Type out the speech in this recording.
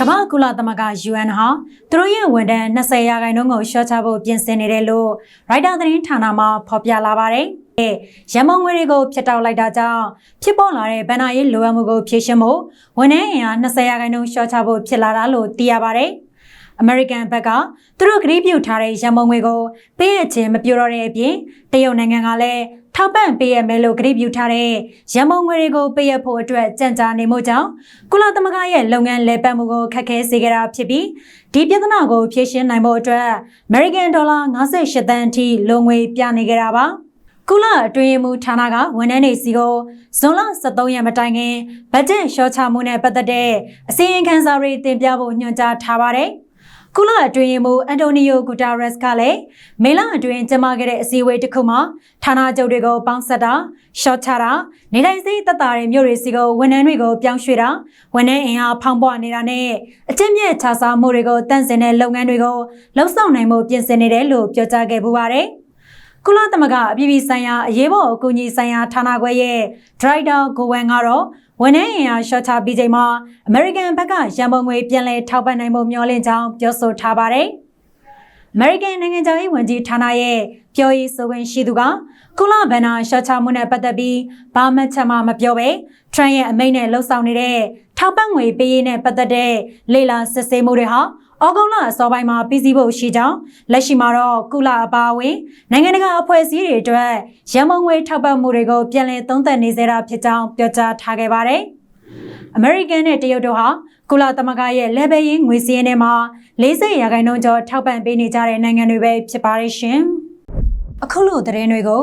ကမ္ဘာကုလသမဂ္ဂ UN ဟာသူတို့ရဲ့ဝန်ထမ်း20ရာခိုင်နှုန်းကိုရှော့ချဖို့ပြင်ဆင်နေတယ်လို့ရိုက်တာသတင်းဌာနမှဖော်ပြလာပါတယ်။ရန်မုံငွေတွေကိုဖျက်တောက်လိုက်တာကြောင့်ဖြစ်ပေါ်လာတဲ့ဗန်နာရေးလိုအပ်မှုကိုဖြေရှင်းဖို့ဝန်ထမ်းအင်အား20ရာခိုင်နှုန်းရှော့ချဖို့ဖြစ်လာတာလို့သိရပါတယ်။ အမေရိကန်ဘက်ကသူတို့ကတိပြုထားတဲ့ရန်မုံငွေကိုပေးရခြင်းမပြုတော့တဲ့အပြင်တရုတ်နိုင်ငံကလည်းထောက်ပံ့ပေးရမယ်လို့ကတိပြုထားတဲ့ရန်မုံငွေတွေကိုပေးရဖို့အတွက်ကြံ့ကြာနေမှုကြောင့်ကုလသမဂ္ဂရဲ့လုပ်ငန်းလည်ပတ်မှုကိုခက်ခဲစေခဲ့တာဖြစ်ပြီးဒီပြဿနာကိုဖြေရှင်းနိုင်ဖို့အတွက်အမေရိကန်ဒေါ်လာ58သန်းအထိလုံငွေပြနေကြတာပါကုလအတွင်းမှုဌာနကဝန်ထမ်းတွေစီကိုဇွန်လ23ရက်မတိုင်ခင်ဘတ်ဂျက်လျှော့ချမှုနဲ့ပတ်သက်တဲ့အစီရင်ခံစာတွေတင်ပြဖို့ညွှန်ကြားထားပါတယ်။ ကုလအတွင်းရေးမှူးအန်တိုနီယိုဂူတာရက်စ်ကလည်းမေလအတွင်းကျင်းပခဲ့တဲ့အစည်းအဝေးတစ်ခုမှာဌာနချုပ်တွေကိုပေါင်းဆက်တာရှော့ချတာနေတိုင်းစိတက်တာတဲ့မြို့တွေစီကိုဝန်ထမ်းတွေကိုပြောင်းရွှေ့တာဝန်ထမ်းအင်အားဖောင်းပွားနေတာနဲ့အကျင့်မြတ်ခြားစားမှုတွေကိုတန့်စင်တဲ့လုပ်ငန်းတွေကိုလှုပ်ဆောင်နိုင်မှုပြင်ဆင်နေတယ်လို့ပြောကြားခဲ့ပူပါတယ် ကုလသမဂ္ဂအပြည်ပြည်ဆိုင်ရာအရေးပေါ်အကူအညီဆိုင်ရာဌာနခွဲရဲ့ဒရိုက်တာဂိုဝမ်ကတော့ဝန်ထမ်းအင်အားရှော့ချပြီးချိန်မှာအမေရိကန်ဘက်ကရန်ပုံငွေပြန်လည်ထောက်ပံ့နိုင်မှုမျှော်လင့်ကြောင်းပြောဆိုထားပါတယ်။အမေရိကန်နိုင်ငံသားရေးဝန်ကြီးဌာနရဲ့ပြောရေးဆိုခွင့်ရှိသူကကုလဗန်နာရှော့ချမှုနဲ့ပတ်သက်ပြီးဘာမှချက်မှမပြောဘဲထရန့်ရဲ့အမိန့်နဲ့လှုပ်ဆောင်နေတဲ့ထောက်ပံ့ငွေပေးရေးနဲ့ပတ်သက်တဲ့လေလာစစ်ဆေးမှုတွေဟာ ဩဂုတ်လအစောပိုင်းမှာပြီးစီးဖို့ရှိကြောင်းလက်ရှိမှာတော့ကုလအပါအဝင်နိုင်ငံတကာအဖွဲ့အစည်းတွေအတွက်ရန်မုံငွေထောက်ပံ့မှုတွေကိုပြန်လည်သုံးသပ်နေစေတာဖြစ်ကြောင်းပြောကြားထားခဲ့ပါတယ်။အမေရိကန်နဲ့တရုတ်တို့ဟာကုလသမဂ္ဂရဲ့ level ရင်းငွေစည်းရင်းထဲမှာ40ရာခိုင်နှုန်းကျော်ထောက်ပံ့ပေးနေကြတဲ့နိုင်ငံတွေပဲဖြစ်ပါရဲ့ရှင်။အခုလိုသတင်းတွေကို